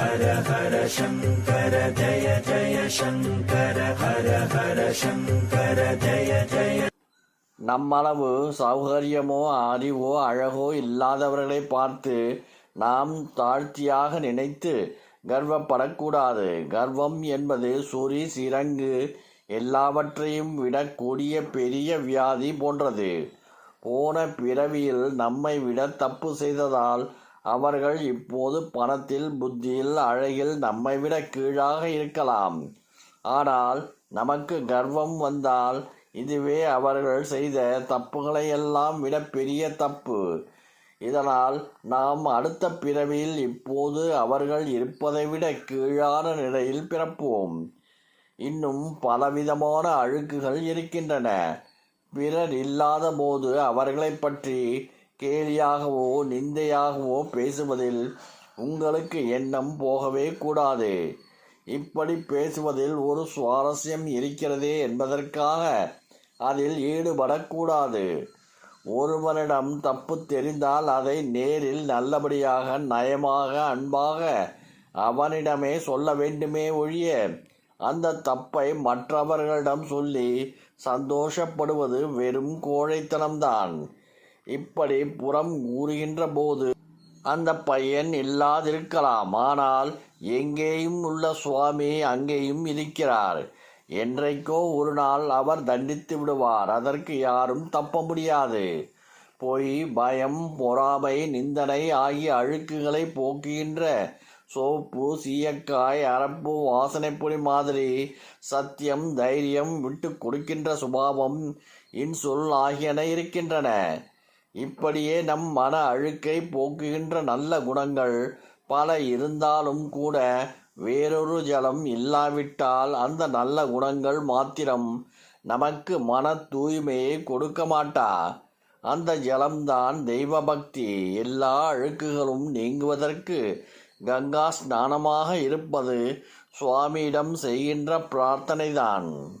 ஹர ஹர சங்கர ஜய ஜய சங்கர ஹர ஹர சங்கர ஜய ஜய நம்மளவு சௌகரியமோ அறிவோ அழகோ இல்லாதவர்களை பார்த்து நாம் தாழ்த்தியாக நினைத்து கர்வப்படக்கூடாது. கர்வம் என்பது சொறி சிரங்கு எல்லாவற்றையும் விடக்கூடிய பெரிய வியாதி போன்றது. போன பிறவியில் நம்மை விட தப்பு செய்ததால் அவர்கள் இப்போது பணத்தில் புத்தியில் அழகில் நம்மை விட கீழாக இருக்கலாம். ஆனால் நமக்கு கர்வம் வந்தால் இதுவே அவர்கள் செய்த தப்புகளை எல்லாம் விட பெரிய தப்பு. இதனால் நாம் அடுத்த பிறவியில் இப்போது அவர்கள் இருப்பதை விட கீழான நிலையில் பிறப்போம். இன்னும் பலவிதமான அழுக்குகள் இருக்கின்றன. பிறர் இல்லாத போது அவர்களை பற்றி கேலியாகவோ நிந்தையாகவோ பேசுவதில் உங்களுக்கு எண்ணம் போகவே கூடாது. இப்படி பேசுவதில் ஒரு சுவாரஸ்யம் இருக்கிறதே என்பதற்காக அதில் ஈடுபடக்கூடாது. ஒருவனிடம் தப்பு தெரிந்தால் அதை நேரில் நல்லபடியாக நயமாக அன்பாக அவனிடமே சொல்ல வேண்டுமே ஒழிய அந்த தப்பை மற்றவர்களிடம் சொல்லி சந்தோஷப்படுவது வெறும் கோழைத்தனம்தான். இப்படி புறம் கூறுகின்ற போது அந்த பையன் இல்லாதிருக்கலாம். ஆனால் எங்கேயும் உள்ள சுவாமி அங்கேயும் இருக்கிறார். என்றைக்கோ ஒரு நாள் அவர் தண்டித்து விடுவார். அதற்கு யாரும் தப்ப முடியாது. பொய் பயம் பொறாமை நிந்தனை ஆகிய அழுக்குகளை போக்குகின்ற சோப்பு சீயக்காய் அரப்பு வாசனைப்பொடி மாதிரி சத்தியம் தைரியம் விட்டு கொடுக்கின்ற சுபாவம் இன்சொல் ஆகியன இருக்கின்றன. இப்படியே நம் மன அழுக்கை போக்குகின்ற நல்ல குணங்கள் பல இருந்தாலும் கூட வேறொரு ஜலம் இல்லாவிட்டால் அந்த நல்ல குணங்கள் மாத்திரம் நமக்கு மன தூய்மையை கொடுக்க மாட்டா. அந்த ஜலம்தான் தெய்வ பக்தி எல்லா அழுக்குகளும் நீங்குவதற்கு கங்கா ஸ்நானமாக இருப்பது சுவாமியிடம் செய்கின்ற பிரார்த்தனைதான்.